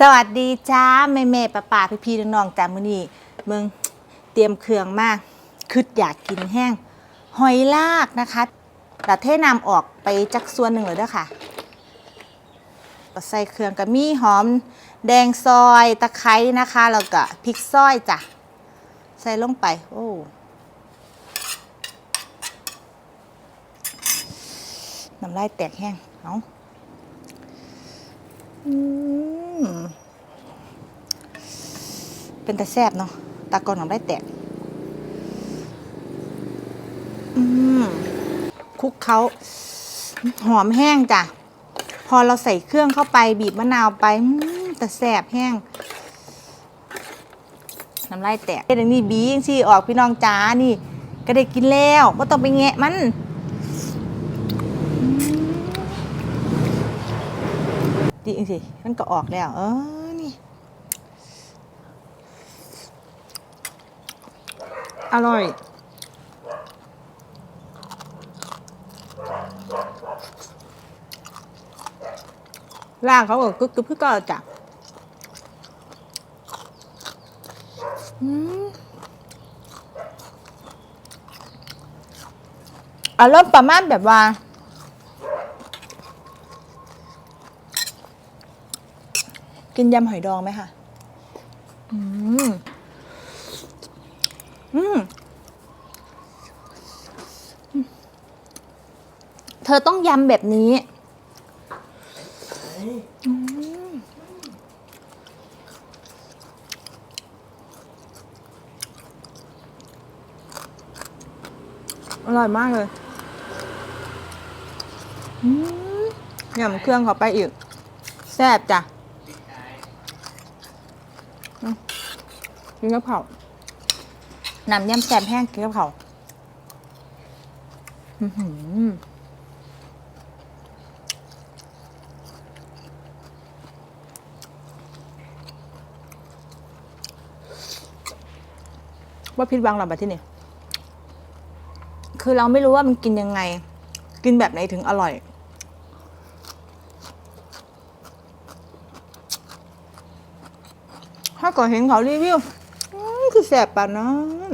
สวัสดีจ้าแม่แม่ป้าป้าพี่พี่น้องๆจ้ามื้อนี้มึงเตรียมเครื่องมากคืดอยากกินแห้ง หอยลากนะคะแต่เทน้ำออกไปจักส่วนหนึ่งเลยด้อค่ะก็ใส่เครื่องกับมีหอม แดงซอยตะไคร้นะคะ แล้วก็พริกซอยจ้ะใส่ลงไป โอ้น้ำลายแตกแห้งเอาอืม เป็นแต่แซบเนาะตากอนน้ำลายแตกอืมคุกเขาหอมแห้งจ้ะ พอเราใส่เครื่องเข้าไปบีบมะนาวไปอืมแต่แสบแห้งน้ำลายแตกเดี๋ยนี้บีจังสิออกพี่น้องจ้านี่ ก็ได้กินแล้วไม่ต้องไปแงะมันดีจังสิมันก็ออกแล้ว เออนี่ อร่อย ล่างเขาก็กึกกึบก็จ้ะอืมอารมณ์ประมาณแบบว่า กินยำหอยดองไหมคะอืม อืมเธอต้องยำแบบนี้อร่อยมากเลยอืมยำเครื่องเข้าไปอีก แซ่บจ้ะอืมกินกะเพรา น้ำยำแซ่บแห้งกินกะเพราอื้อหือว่าพิดวังหรอแบบที่นี่ คือเราไม่รู้ว่ามันกินยังไง กินแบบไหนถึงอร่อยถ้าก่อนเห็นเขารีวิวคือแสบปานนั้นน่ะ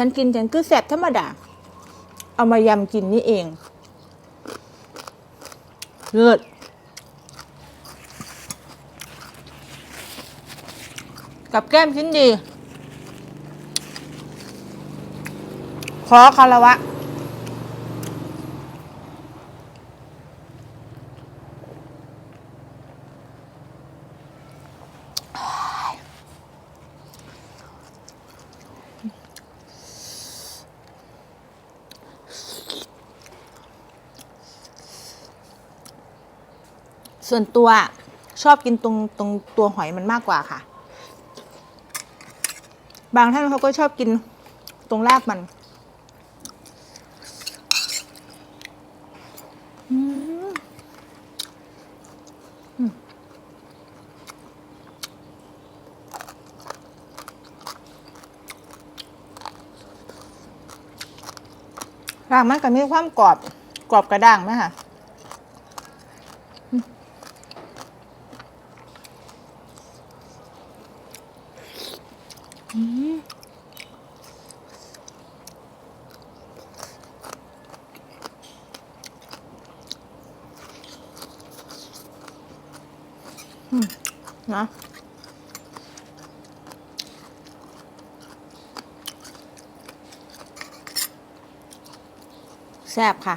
ฉันกินฉันคือแสบธรรมดา เอามายำกินนี่เองเลิศกับแก้มชิ้นดี ขอคารวะ ส่วนตัวชอบกินตรงตรงตัวหอยมันมากกว่าค่ะ บางท่านเขาก็ชอบกินตรงรากมันรากมันก็มีความกรอบกรอบกระด้างไหมคะ นะแซ่บค่ะ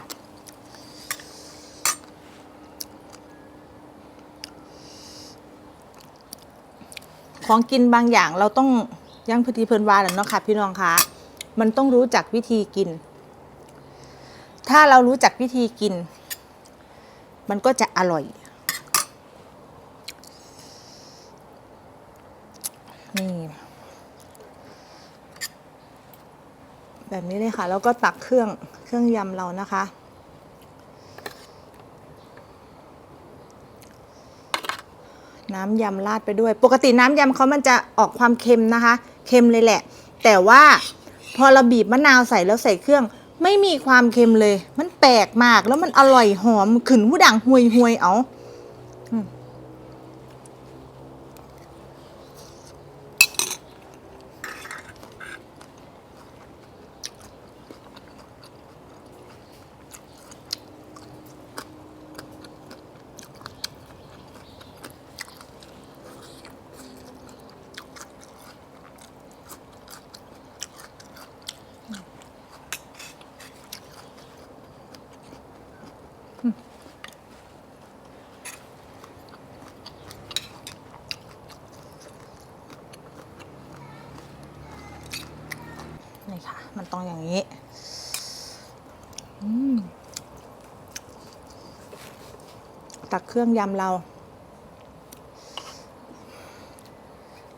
ของกินบางอย่างเราต้อง ยังพอดีเพลินวาแหล้วเนาะค่ะพี่น้องคะมันต้องรู้จักวิธีกิน ถ้าเรารู้จักวิธีกิน มันก็จะอร่อย นี่ แบบนี้เลยค่ะ แล้วก็ตักเครื่องเครื่องยำเรานะคะน้ำยำราดไปด้วย ปกติน้ำยำเขามันจะออกความเค็มนะคะ เค็มเลยแหละ แต่ว่าพอเราบีบมะนาวใส่แล้วใส่เครื่อง ไม่มีความเค็มเลย มันแปลกมากแล้วมันอร่อยหอมขึ้นหูดังหวยหวยเอา นี่ค่ะ มันต้องอย่างนี้ ตักเครื่องยำเรา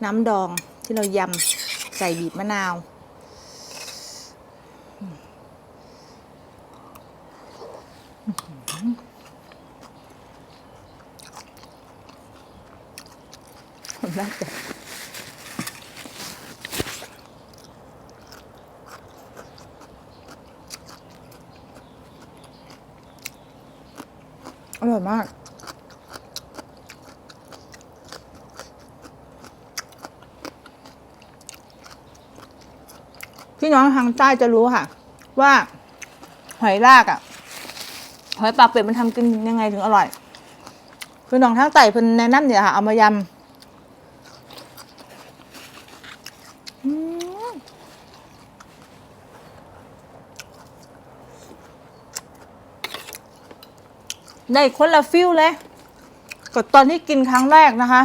น้ำดองที่เรายำใส่บีบมะนาว น่าจะอร่อยมาก พี่น้องทางใต้จะรู้ค่ะ ว่าหอยลากอะ่ะ หอยปากเป็ดมันทำกินยังไงถึงอร่อยพี่น้องทางใต้เพิ่นแนะนำเนี่ยค่ะ เอามายำ ได้คนละฟิลเลยกับตอนที่กินครั้งแรกนะคะ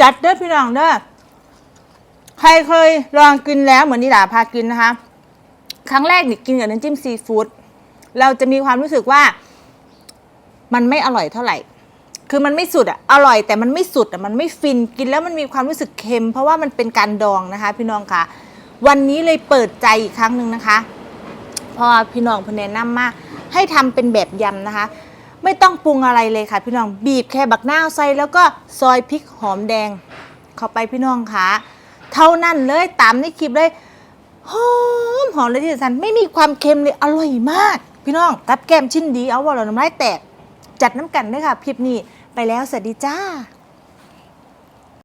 จัดเด้อพี่น้องเด้อใครเคยลองกินแล้วเหมือนนิดาพากินนะคะ ครั้งแรกนี่กินกับน้ำจิ้มซีฟู้ดเราจะมีความรู้สึกว่า มันไม่อร่อยเท่าไหร่ คือมันไม่สุดอะอร่อยแต่มันไม่สุดอะมันไม่ฟินกินแล้วมันมีความรู้สึกเค็ม เพราะว่ามันเป็นการดองนะคะ พี่น้องคะวันนี้เลยเปิดใจอีกครั้งหนึ่งนะคะ พอพี่น้องพนแนะนำมาให้ทำเป็นแบบยำนะคะ ไม่ต้องปรุงอะไรเลยค่ะ พี่น้องบีบแค่บักนาวใส่แล้วก็ซอยพริกหอมแดง เข้าไปพี่น้องคะเท่านั้นเลยตามในคลิปเลยหอมหอมเลยที่สันไม่มีความเค็มเลยอร่อยมาก พี่น้องกับแก้มชิ้นดีเอาว่าเราน้ำลายแตกจัดน้ำกันด้วยค่ะคลิปนี้ไปแล้วสวัสดีจ้า